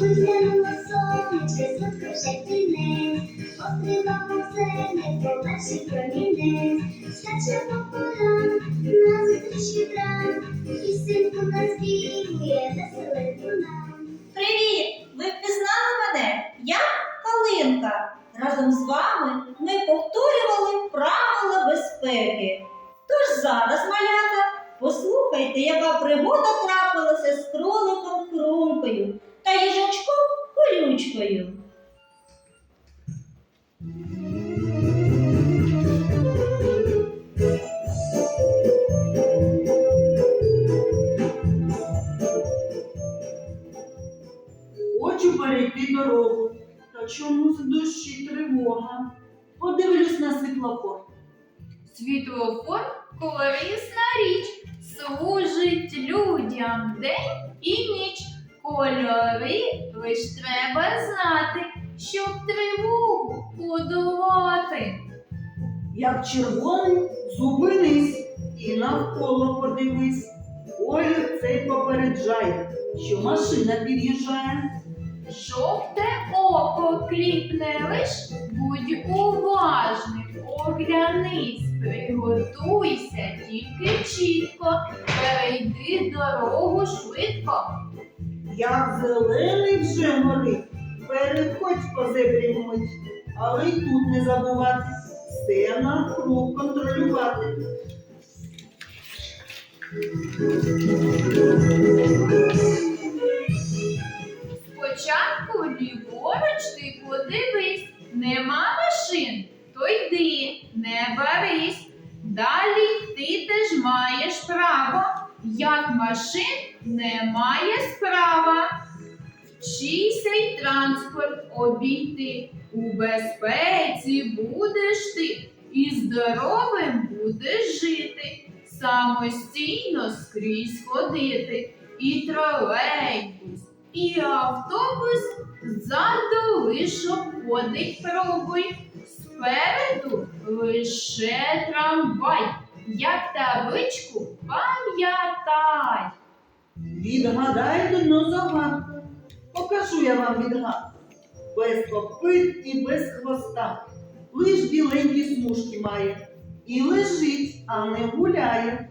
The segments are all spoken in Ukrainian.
Виглянуло сонечко, звук вже кінець, усе небо перший промінець, Скаче по полям, назустріч вітрам, Пісеньку наспівує веселеньку нам. Привіт! Ви впізнали мене? Я Калинка. Разом з вами ми повторювали правила безпеки. Тож зараз, малята, послухайте, яка пригода трапилася з кроликом Хрумкою та їжачком колючкою. Хочу перейти дорогу, та чомусь в душі тривога. Подивлюсь на світлофор. Світлофор корисна річ, служить людям день і ніч. Кольори лиш треба знати, щоб тривогу подолати. Як червоний, зупинись і навколо подивись. Колір цей попереджає, що машина під'їжджає. Жовте око кліпне лиш, будь уважним, оглянись, приготуйся тільки чітко, перейди дорогу швидко. Як зелений вже горить, переходь по зебрі вмить, але й тут не забувати, все навкруг контролювати. Спочатку ліворуч ти подивись, нема машин, то йди, не барись. Далі ти теж маєш право, як машин немає справа. Вчися транспорт обійти, у безпеці будеш ти, і здоровим будеш жити, самостійно скрізь ходити, і тролейбус, і автобус ззаду лиш обходить пробуй. Спереду лише трамвай, як табличку пам'ятай. Відгадай одну загадку. Покажу я вам відгадку. Без копит і без хвоста. Лиш біленькі смужки має. І лежить, а не гуляє.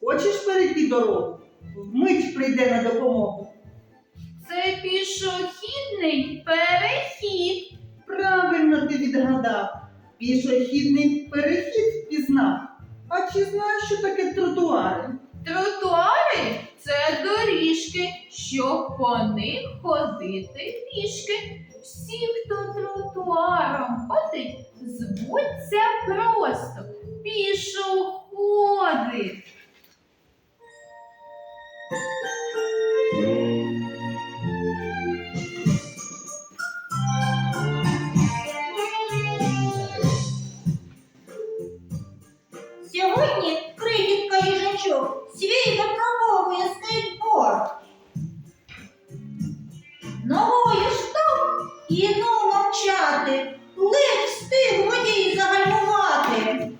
Хочеш перейти дорогу? Вмить прийде на допомогу. Це пішохідний перехід. Правильно ти відгадав. Пішохідний перехід впізнав. А чи знаєш, що таке тротуари? Тротуари це доріжки, щоб по них ходити пішки. Всі, хто тротуаром ходить, звуться просто пішоходи. Штовх і ну мовчати, ледь встиг водій загальмувати.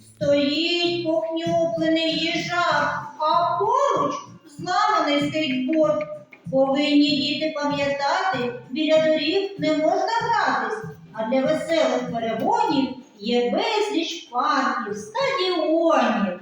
Стоїть похнюплений їжак, а поруч зламаний скейтборд. Повинні діти пам'ятати, біля доріг не можна гратись, а для веселих перегонів є безліч парків, стадіонів.